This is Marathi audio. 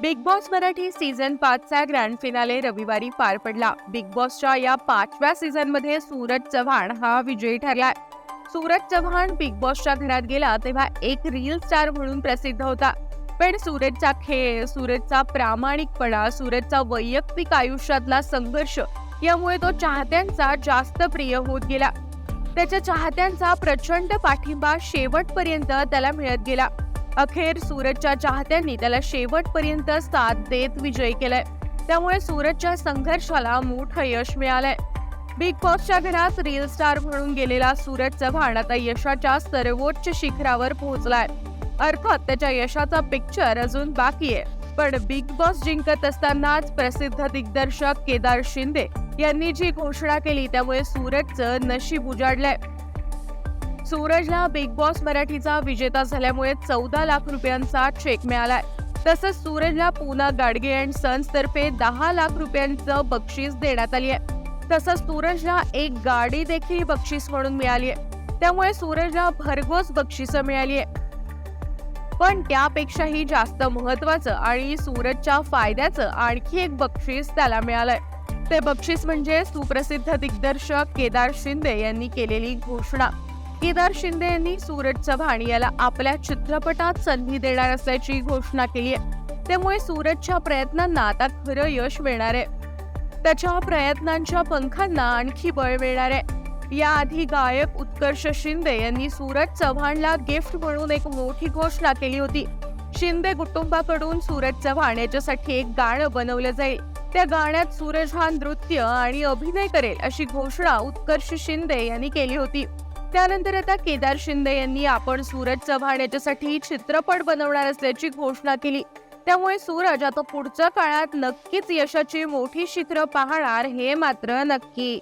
बिग बॉस मराठी सीझन पाचचा ग्रँड फिनाले रविवारी पार पडला. बिग बॉसच्या या पाचव्या सीझनमध्ये सूरज चव्हाण हा विजयी ठरलाय. सूरज चव्हाण बिग बॉसच्या घरात गेला तेव्हा एक रील स्टार म्हणून प्रसिद्ध होता. पण सूरजचा खेळ सूरजचा प्रामाणिकपणा सूरजचा वैयक्तिक आयुष्यातला संघर्ष यामुळे तो चाहत्यांचा जास्त प्रिय होत गेला. त्याच्या चाहत्यांचा प्रचंड पाठिंबा शेवटपर्यंत त्याला मिळत गेला. अखेर सूरजच्या चाहत्यांनी त्याला शेवटपर्यंत साथ देत विजयी केलाय. त्यामुळे सूरजच्या संघर्षाला मोठं यश मिळालंय. बिग बॉसच्या घरात रील स्टार म्हणून गेलेला सूरज चव्हाण आता यशाच्या सर्वोच्च शिखरावर पोहोचलाय. अर्थात त्याच्या यशाचा पिक्चर अजून बाकी आहे. पण बिग बॉस जिंकत असतानाच प्रसिद्ध दिग्दर्शक केदार शिंदे यांनी जी घोषणा केली त्यामुळे सूरजचं नशीब उजाडलंय. सूरजला बिग बॉस मराठीचा विजेता झाल्यामुळे चौदा लाख रुपयांचा चेक मिळालाय. तसंच सूरजला पुना गाडगे अँड सन्स तर्फे दहा लाख रुपयांचं बक्षीस देण्यात आली आहे. तसंच सूरजला एक गाडी देखील बक्षीस म्हणून मिळाली आहे. त्यामुळे सूरजला भरघोस बक्षिसं मिळाली आहे. पण त्यापेक्षाही जास्त महत्वाचं आणि सूरजच्या फायद्याचं आणखी एक बक्षीस त्याला मिळालंय. ते बक्षीस म्हणजे सुप्रसिद्ध दिग्दर्शक केदार शिंदे यांनी केलेली घोषणा. केदार शिंदे यांनी सूरज चव्हाण याला आपल्या चित्रपटात संधी देणार असल्याची घोषणा केली आहे. त्यामुळे सूरजच्या प्रयत्नांना आता खरं यश मिळणार आहे. त्याच्या प्रयत्नांच्या पंखांना आणखी बळ मिळणार आहे. याआधी गायक उत्कर्ष शिंदे यांनी सूरज चव्हाणला गिफ्ट म्हणून एक मोठी घोषणा केली होती. शिंदे कुटुंबाकडून सूरज चव्हाण याच्यासाठी एक गाणं बनवलं जाईल. त्या गाण्यात सूरज हा नृत्य आणि अभिनय करेल अशी घोषणा उत्कर्ष शिंदे यांनी केली होती. त्यानंतर आता केदार शिंदे यांनी आपण सूरज चव्हाण याच्यासाठी चित्रपट बनवणार असल्याची घोषणा केली. त्यामुळे सूरज आता पुढच्या काळात नक्कीच यशाची मोठी शिखरं पाहणार हे मात्र नक्की.